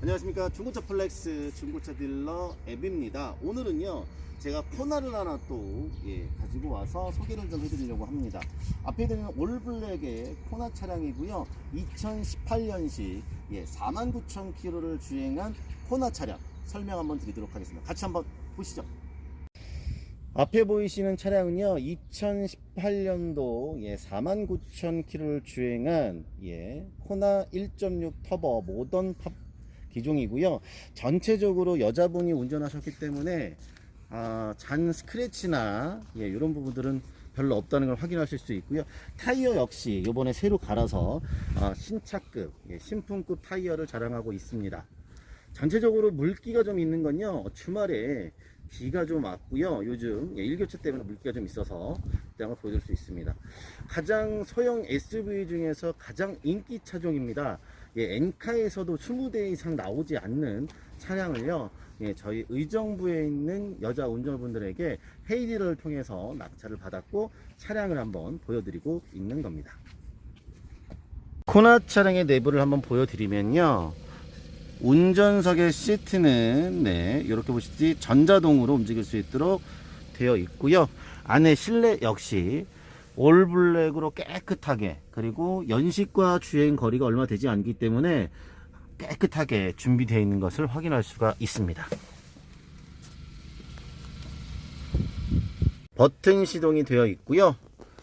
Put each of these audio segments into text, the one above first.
안녕하십니까. 중고차 플렉스 중고차 딜러 앱입니다. 오늘은요 제가 코나를 하나 또 예, 가지고 와서 소개를 좀 해드리려고 합니다. 앞에 있는 올블랙의 코나 차량이고요. 2018년식 예, 49,000km를 주행한 코나 차량 설명 한번 드리도록 하겠습니다. 같이 한번 보시죠. 앞에 보이시는 차량은요 2018년도 예, 49,000km를 주행한 예, 코나 1.6 터보 모던 팝 기종이고요. 전체적으로 여자분이 운전하셨기 때문에 아, 잔 스크래치나 예, 이런 부분들은 별로 없다는 걸 확인하실 수 있고요. 타이어 역시 이번에 새로 갈아서 아, 신차급 예, 신품급 타이어를 자랑하고 있습니다. 전체적으로 물기가 좀 있는 건요. 주말에 비가 좀 왔고요. 요즘 예, 일교차 때문에 물기가 좀 있어서 양을 보여줄 수 있습니다. 가장 소형 SUV 중에서 가장 인기 차종입니다. 예, 엔카에서도 20대 이상 나오지 않는 차량을요 예, 저희 의정부에 있는 여자 운전분들에게 헤이리를 통해서 낙찰을 받았고 차량을 한번 보여드리고 있는 겁니다. 코나 차량의 내부를 한번 보여드리면요 운전석의 시트는 네 이렇게 보시듯이 전자동으로 움직일 수 있도록 되어 있고요. 안에 실내 역시 올블랙으로 깨끗하게 그리고 연식과 주행 거리가 얼마 되지 않기 때문에 깨끗하게 준비되어 있는 것을 확인할 수가 있습니다. 버튼 시동이 되어 있고요.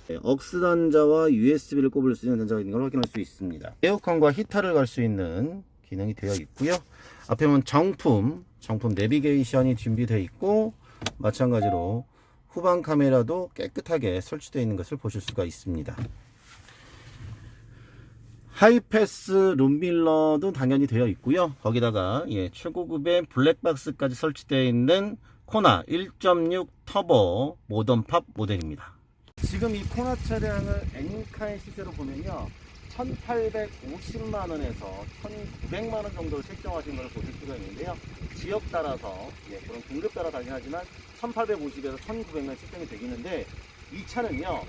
네, 억스 단자와 USB를 꼽을 수 있는 단자가 있는 걸 확인할 수 있습니다. 에어컨과 히터를 갈 수 있는 기능이 되어 있고요. 앞에 보면 정품, 정품 내비게이션이 준비되어 있고 마찬가지로 후방 카메라도 깨끗하게 설치되어 있는 것을 보실 수가 있습니다. 하이패스 룸밀러도 당연히 되어 있고요. 거기다가 예, 최고급의 블랙박스까지 설치되어 있는 코나 1.6 터보 모던팝 모델입니다. 지금 이 코나 차량을 엔카의 시세로 보면요. 1850만 원에서 1900만 원 정도를 책정하신 것을 보실 수가 있는데요. 지역 따라서, 예, 그런 등급 따라 다르긴 하지만 1850에서 1900만 책정이 되기는데 이 차는요.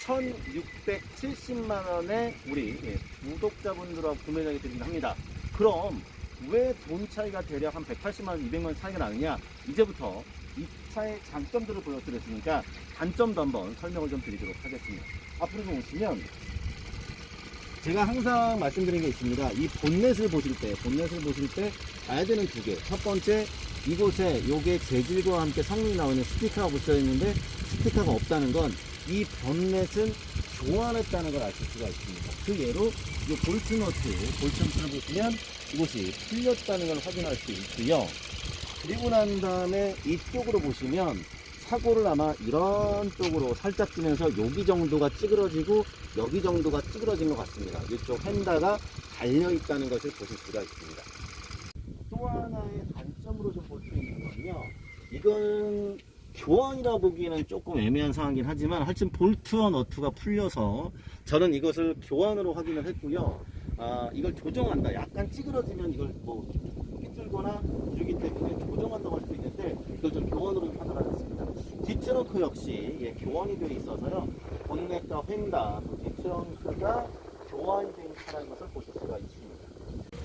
1670만 원에 우리 예, 구독자분들하고 구매량이 드리긴 합니다. 그럼 왜 돈 차이가 대략 한 180만 원, 200만 원 차이가 나느냐? 이제부터 이 차의 장점들을 보여드렸으니까 단점도 한번 설명을 좀 드리도록 하겠습니다. 앞으로 좀 오시면 제가 항상 말씀드린 게 있습니다. 이 본넷을 보실 때, 본넷을 보실 때 봐야 되는 두 개. 첫 번째, 이곳에 요게 재질과 함께 성능이 나오는 스티커가 붙여 있는데 스티커가 없다는 건 이 본넷은 교환했다는 걸 아실 수가 있습니다. 그 예로 이 볼트 너트, 볼트 너트를 보시면 이곳이 풀렸다는 걸 확인할 수 있고요. 그리고 난 다음에 이쪽으로 보시면 사고를 아마 이런 쪽으로 살짝 주면서 여기 정도가 찌그러지고 여기 정도가 찌그러진 것 같습니다. 이쪽 휀다가 달려 있다는 것을 보실 수가 있습니다. 또 하나의 단점으로 좀 볼 수 있는 건요. 이건 교환이라 보기에는 조금 애매한 상황이긴 하지만 하여튼 볼트와 너트가 풀려서 저는 이것을 교환으로 확인을 했고요. 아, 이걸 조정한다. 약간 찌그러지면 이걸 뭐 삐뚤거나 이러기 때문에 조정한다고 할 수도 있는데 이걸 좀 교환으로 판단을 했습니다. 뒷트렁크 역시 예, 교환이 되어 있어서요. 본넷과 휀다, 또 뒷트렁크가 교환이 된 차량인 것을 보실 수가 있습니다.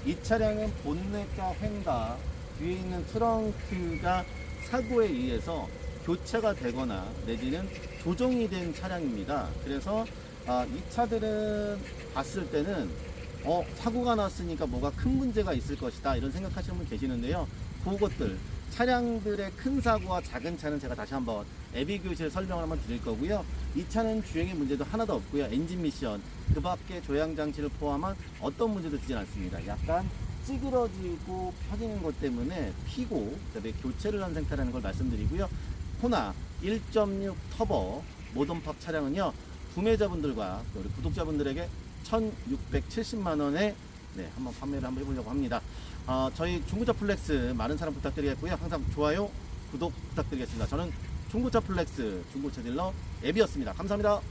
이 차량은 본넷과 휀다, 뒤에 있는 트렁크가 사고에 의해서 교체가 되거나 내지는 조정이 된 차량입니다. 그래서 아, 이 차들은 봤을 때는 어, 사고가 났으니까 뭐가 큰 문제가 있을 것이다 이런 생각하시는 분 계시는데요. 그것들 차량들의 큰 사고와 작은 차는 제가 다시 한번 애비 교실 설명을 한번 드릴 거고요. 이 차는 주행의 문제도 하나도 없고요. 엔진 미션 그 밖에 조향 장치를 포함한 어떤 문제도 되진 않습니다. 약간 찌그러지고 펴지는 것 때문에 피고 그다음에 교체를 한 상태라는 걸 말씀드리고요. 코나 1.6 터보 모던팝 차량은요 구매자분들과 또 우리 구독자분들에게 1,670만 원에 네, 한번 판매를 한번 해보려고 합니다. 어, 저희 중고차 플렉스 많은 사랑 부탁드리겠고요. 항상 좋아요, 구독 부탁드리겠습니다. 저는 중고차 플렉스 중고차 딜러 앱이었습니다. 감사합니다.